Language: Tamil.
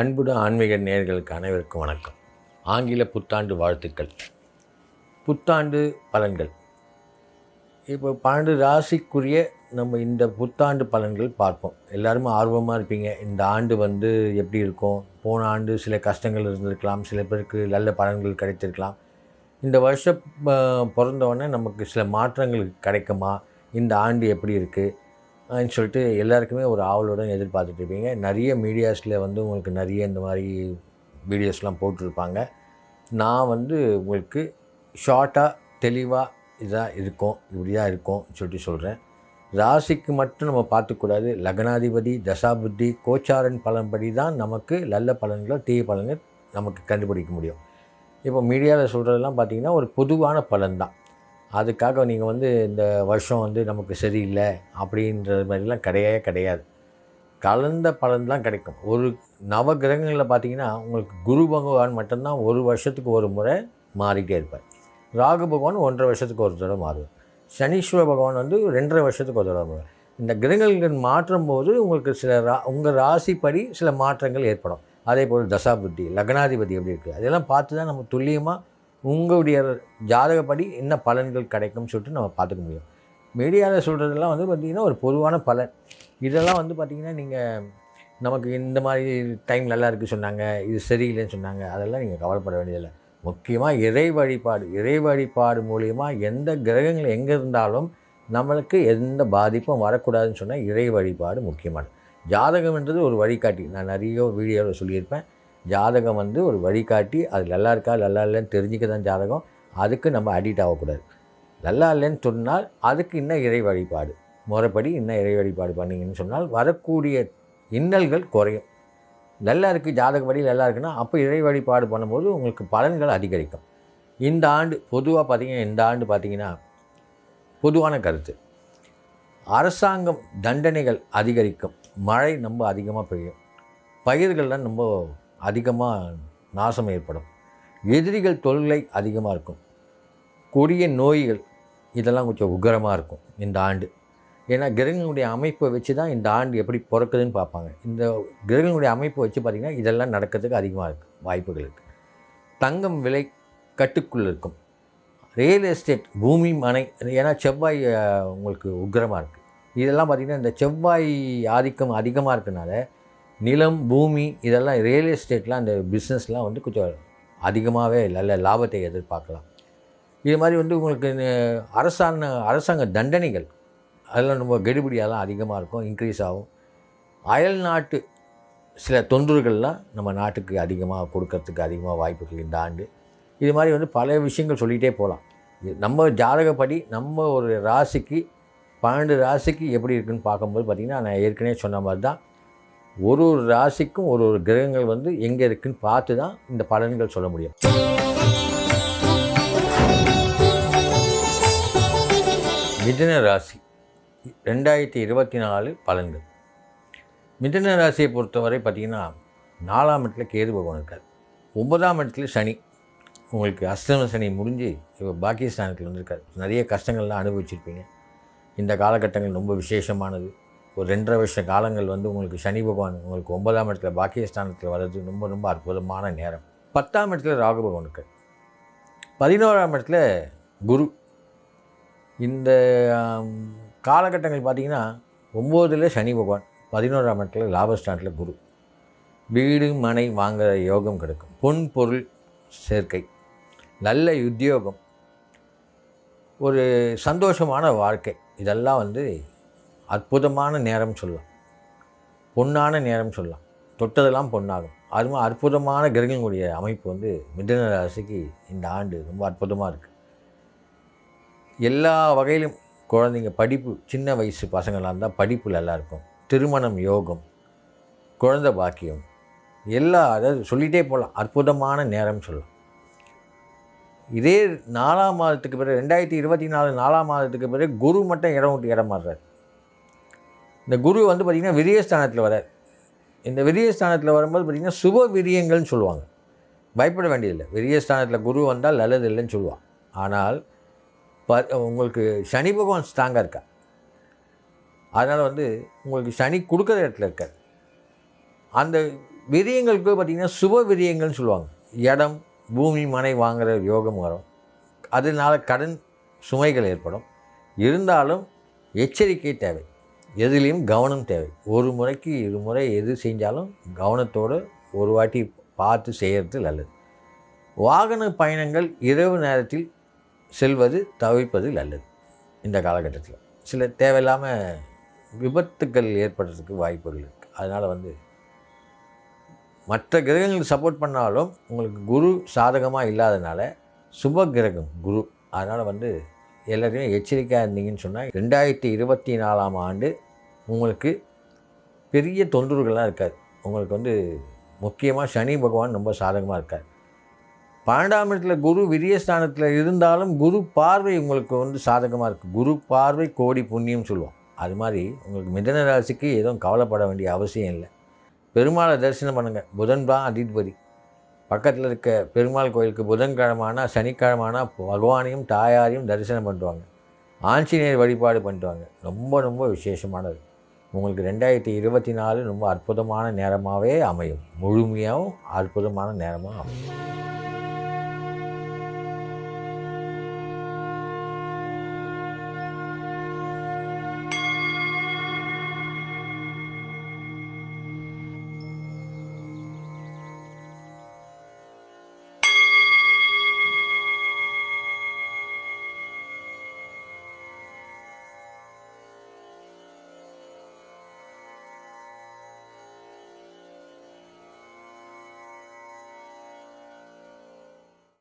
அன்புடன் ஆன்மீக நேயர்களுக்கு அனைவருக்கும் வணக்கம். ஆங்கில புத்தாண்டு வாழ்த்துக்கள். புத்தாண்டு பலன்கள். இப்போ பன்னெண்டு ராசிக்குரிய நம்ம இந்த புத்தாண்டு பலன்கள் பார்ப்போம். எல்லாருமே ஆர்வமாக இருப்பீங்க. இந்த ஆண்டு வந்து எப்படி இருக்கும்? போன ஆண்டு சில கஷ்டங்கள் இருந்திருக்கலாம். சில பேருக்கு நல்ல பலன்கள் கிடைத்திருக்கலாம். இந்த வருஷம் பிறந்தவொடனே நமக்கு சில மாற்றங்கள் கிடைக்குமா? இந்த ஆண்டு எப்படி இருக்குது சொல்லிட்டு எல்லாருக்குமே ஒரு ஆவலுடன் எதிர்பார்த்துட்டு இருப்பீங்க நிறைய மீடியாஸில் வந்து உங்களுக்கு நிறைய இந்த மாதிரி வீடியோஸ்லாம் போட்டிருப்பாங்க. நான் வந்து உங்களுக்கு ஷார்ட்டாக தெளிவாக இதாக இருக்கும் இப்படியாக இருக்கும் சொல்லிட்டு சொல்கிறேன் ராசிக்கு மட்டும் நம்ம பார்த்துக்கூடாது. லக்னாதிபதி தசாபுத்தி கோச்சாரன் பலன்படி தான் நமக்கு நல்ல பலன்களோ தீய பலன்கள் நமக்கு கண்டுபிடிக்க முடியும். இப்போ மீடியாவில் சொல்கிறதெல்லாம் பார்த்தீங்கன்னா ஒரு பொதுவான பலன் தான். அதுக்காக நீங்கள் வந்து இந்த வருஷம் வந்து நமக்கு சரியில்லை அப்படின்றது மாதிரிலாம் கிடையவே கிடையாது. கலந்த பலன் தான் கிடைக்கும். ஒரு நவ கிரகங்களில் பார்த்தீங்கன்னா உங்களுக்கு குரு பகவான் மட்டும்தான் ஒரு வருஷத்துக்கு ஒரு முறை மாறிட்டே இருப்பார். ராகு பகவான் ஒன்றரை வருஷத்துக்கு ஒரு தடவை மாறுவார். சனீஸ்வர பகவான் வந்து ரெண்டரை வருஷத்துக்கு ஒரு தடவை மாறுவார். இந்த கிரகங்கள் மாற்றும் போது உங்களுக்கு சில ரா உங்கள் ராசிப்படி சில மாற்றங்கள் ஏற்படும். அதே போல் தசாபுத்தி லக்னாதிபதி எப்படி இருக்குது அதெல்லாம் பார்த்து தான் நம்ம துல்லியமாக உங்களுடைய ஜாதகப்படி என்ன பலன்கள் கிடைக்கும்னு சொல்லிட்டு நம்ம பார்த்துக்க முடியும். மீடியாவில் சொல்கிறதெல்லாம் வந்து பார்த்திங்கன்னா ஒரு பொதுவான பலன். இதெல்லாம் வந்து பார்த்திங்கன்னா நீங்கள் நமக்கு இந்த மாதிரி டைம் நல்லா இருக்குது சொன்னாங்க இது சரியில்லைன்னு சொன்னாங்க அதெல்லாம் நீங்கள் கவலைப்பட வேண்டியதில்லை. முக்கியமாக இறை வழிபாடு இறை வழிபாடு மூலிமா எந்த கிரகங்கள் எங்கே இருந்தாலும் நம்மளுக்கு எந்த பாதிப்பும் வரக்கூடாதுன்னு சொன்னால் இறை வழிபாடு முக்கியமானது. ஜாதகம்ன்றது ஒரு வழிகாட்டி. நான் நிறைய வீடியோவில் சொல்லியிருப்பேன். ஜாதகம் வந்து ஒரு வழிகாட்டி அது நல்லா இருக்கா நல்லா இல்லைன்னு தெரிஞ்சுக்க தான் ஜாதகம். அதுக்கு நம்ம அடிக்ட் ஆகக்கூடாது. நல்லா இல்லைன்னு சொன்னால் அதுக்கு இன்னும் இறை வழிபாடு. முறைப்படி இன்னும் இறை வழிபாடு பண்ணீங்கன்னு சொன்னால் வரக்கூடிய இன்னல்கள் குறையும். நல்லா இருக்குது ஜாதகப்படி நல்லா இருக்குன்னா அப்போ இறை வழிபாடு பண்ணும்போது உங்களுக்கு பலன்கள் அதிகரிக்கும். இந்த ஆண்டு பொதுவாக பார்த்திங்கன்னா இந்த ஆண்டு பார்த்திங்கன்னா பொதுவான கருத்து. அரசாங்கம் தண்டனைகள் அதிகரிக்கும். மழை ரொம்ப அதிகமாக பெய்யும். பயிர்கள்லாம் ரொம்ப அதிகமாக நாசம் ஏற்படும். எதிரிகள் தொல்லை அதிகமாக இருக்கும். கொடிய நோய்கள் இதெல்லாம் கொஞ்சம் உக்கிரமாக இருக்கும் இந்த ஆண்டு. ஏன்னா கிரகங்களுடைய அமைப்பை வச்சு தான் இந்த ஆண்டு எப்படி பிறக்குதுன்னு பார்ப்பாங்க. இந்த கிரகங்களுடைய அமைப்பை வச்சு பார்த்திங்கன்னா இதெல்லாம் நடக்கிறதுக்கு அதிகமாக இருக்குது வாய்ப்புகள் இருக்குது தங்கம் விலை கட்டுக்குள் இருக்கும். ரியல் எஸ்டேட் பூமி மனை ஏன்னா செவ்வாய் உங்களுக்கு உக்கரமாக இருக்குது இதெல்லாம் பார்த்திங்கன்னா இந்த செவ்வாய் ஆதிக்கம் அதிகமாக இருக்கனால நிலம் பூமி இதெல்லாம் ரியல் எஸ்டேட்லாம் அந்த பிஸ்னஸ்லாம் வந்து கொஞ்சம் அதிகமாகவே நல்ல லாபத்தை எதிர்பார்க்கலாம். இது மாதிரி வந்து உங்களுக்கு இந்த அரசாங்க அரசாங்க தண்டனைகள் அதெல்லாம் ரொம்ப கெடுபிடியெல்லாம் அதிகமாக இருக்கும் இன்க்ரீஸ் ஆகும். அயல் நாட்டு சில தொந்தரவுகள்லாம் நம்ம நாட்டுக்கு அதிகமாக கொடுக்கறதுக்கு அதிகமாக வாய்ப்புகள் இந்த ஆண்டு. இது மாதிரி வந்து பல விஷயங்கள் சொல்லிகிட்டே போகலாம். இது நம்ம ஜாதகப்படி நம்ம ஒரு ராசிக்கு பன்னெண்டு ராசிக்கு எப்படி இருக்குன்னு பார்க்கும்போது பார்த்திங்கன்னா நான் ஏற்கனவே சொன்ன மாதிரி தான் ஒரு ஒரு ராசிக்கும் ஒரு ஒரு கிரகங்கள் வந்து எங்கே இருக்குன்னு பார்த்து தான் இந்த பலன்கள் சொல்ல முடியும். மிதன ராசி ரெண்டாயிரத்தி இருபத்தி நாலு பலன்கள். மிதன ராசியை பொறுத்தவரை பார்த்திங்கன்னா நாலாம் இடத்துல கேது பகவான் இருக்கார். ஒன்பதாம் இடத்துல சனி. உங்களுக்கு அஷ்டம சனி முடிஞ்சு இப்போ பாகிஸ்தானத்தில் வந்திருக்கார். நிறைய கஷ்டங்கள்லாம் அனுபவிச்சிருப்பீங்க. இந்த காலகட்டங்கள் ரொம்ப விசேஷமானது. ஒரு ரெண்டரை வருஷ காலங்கள் வந்து உங்களுக்கு சனி பகவான் உங்களுக்கு ஒன்பதாம் இடத்துல பாக்கியஸ்தானத்தில் வர்றது ரொம்ப ரொம்ப அற்புதமான நேரம். பத்தாம் இடத்துல ராகு பகவானுக்கு. பதினோராம் இடத்துல குரு. இந்த காலகட்டங்கள் பார்த்தீங்கன்னா ஒம்போதில் சனி பகவான் பதினோராம் இடத்துல லாபஸ்டாண்டில் குரு. வீடு மனை வாங்குற யோகம் கிடைக்கும். பொன் பொருள் சேர்க்கை. நல்ல உத்தியோகம். ஒரு சந்தோஷமான வாழ்க்கை. இதெல்லாம் வந்து அற்புதமான நேரம் சொல்லலாம். பொன்னான நேரம் சொல்லலாம். தொட்டதெல்லாம் பொன்னாகும். அதுவும் அற்புதமான கிரகங்களுடைய அமைப்பு வந்து மிதன ராசிக்கு இந்த ஆண்டு ரொம்ப அற்புதமாக இருக்குது எல்லா வகையிலும் குழந்தைங்க படிப்பு சின்ன வயசு பசங்களாக இருந்தால் படிப்பு நல்லாயிருக்கும். திருமணம் யோகம் குழந்த பாக்கியம் எல்லா அதாவது சொல்லிகிட்டே போகலாம். அற்புதமான நேரம் சொல்லலாம். இதே நாலாம் மாதத்துக்கு பிறகு ரெண்டாயிரத்தி இருபத்தி நாலு நாலாம் மாதத்துக்கு பிறகு குரு மட்டும் இடம் விட்டு இடம் மாறுறாரு. இந்த குரு வந்து பார்த்திங்கன்னா விரியஸ்தானத்தில் வரார். இந்த விரியஸ்தானத்தில் வரும்போது பார்த்திங்கன்னா சுப விரியங்கள்னு சொல்லுவாங்க. பயப்பட வேண்டியதில்லை. விரியஸ்தானத்தில் குரு வந்தால் நல்லது இல்லைன்னு சொல்லுவான். ஆனால் ப உங்களுக்கு சனி பகவான் ஸ்ட்ராங்காக இருக்கா அதனால் வந்து உங்களுக்கு சனி கொடுக்குற இடத்துல இருக்கார். அந்த விரியங்களுக்கு பார்த்திங்கன்னா சுப விரியங்கள்னு சொல்லுவாங்க. இடம் பூமி மனை வாங்குகிற யோகம் வரும். அதனால் கடன் சுமைகள் ஏற்படும். இருந்தாலும் எச்சரிக்கை தேவை. எதுலேயும் கவனம் தேவை. ஒரு முறைக்கு இரு முறை எது செஞ்சாலும் கவனத்தோடு ஒரு வாட்டி பார்த்து செய்கிறது நல்லது. வாகன பயணங்கள் இரவு நேரத்தில் செல்வது தவிர்ப்பது நல்லது. இந்த காலகட்டத்தில். சில தேவையில்லாமல் விபத்துக்கள் ஏற்படுறதுக்கு வாய்ப்புகள் இருக்குது அதனால் வந்து மற்ற கிரகங்கள் சப்போர்ட் பண்ணாலும் உங்களுக்கு குரு சாதகமாக இல்லாதனால சுப கிரகம் குரு. அதனால் வந்து எல்லாத்தையும் எச்சரிக்கையாக இருந்தீங்கன்னு சொன்னால் ரெண்டாயிரத்தி இருபத்தி நாலாம் ஆண்டு உங்களுக்கு பெரிய தொந்தரவுகள்லாம் இருக்காது. உங்களுக்கு வந்து முக்கியமாக சனி பகவான் ரொம்ப சாதகமாக இருக்கார். பன்னெண்டாம் இடத்துல குரு விரியஸ்தானத்தில் இருந்தாலும் குரு பார்வை உங்களுக்கு வந்து சாதகமாக இருக்குது குரு பார்வை கோடி புண்ணியம் சொல்லுவோம். அது மாதிரி உங்களுக்கு மிதன ராசிக்கு எதுவும் கவலைப்பட வேண்டிய அவசியம் இல்லை. பெருமாளை தரிசனம் பண்ணுங்கள் புதன் தான் அதிபதி. பக்கத்தில் இருக்க பெருமாள் கோயிலுக்கு புதன்கிழமானா சனிக்கிழமானா பகவானையும் தாயாரையும் தரிசனம் பண்ணுவாங்க ஆஞ்சநேயர் வழிபாடு பண்ணுவாங்க ரொம்ப ரொம்ப விசேஷமானது. உங்களுக்கு ரெண்டாயிரத்தி இருபத்தி நாலு ரொம்ப அற்புதமான நேரமாகவே அமையும். முழுமையாகவும் அற்புதமான நேரமாக அமையும்.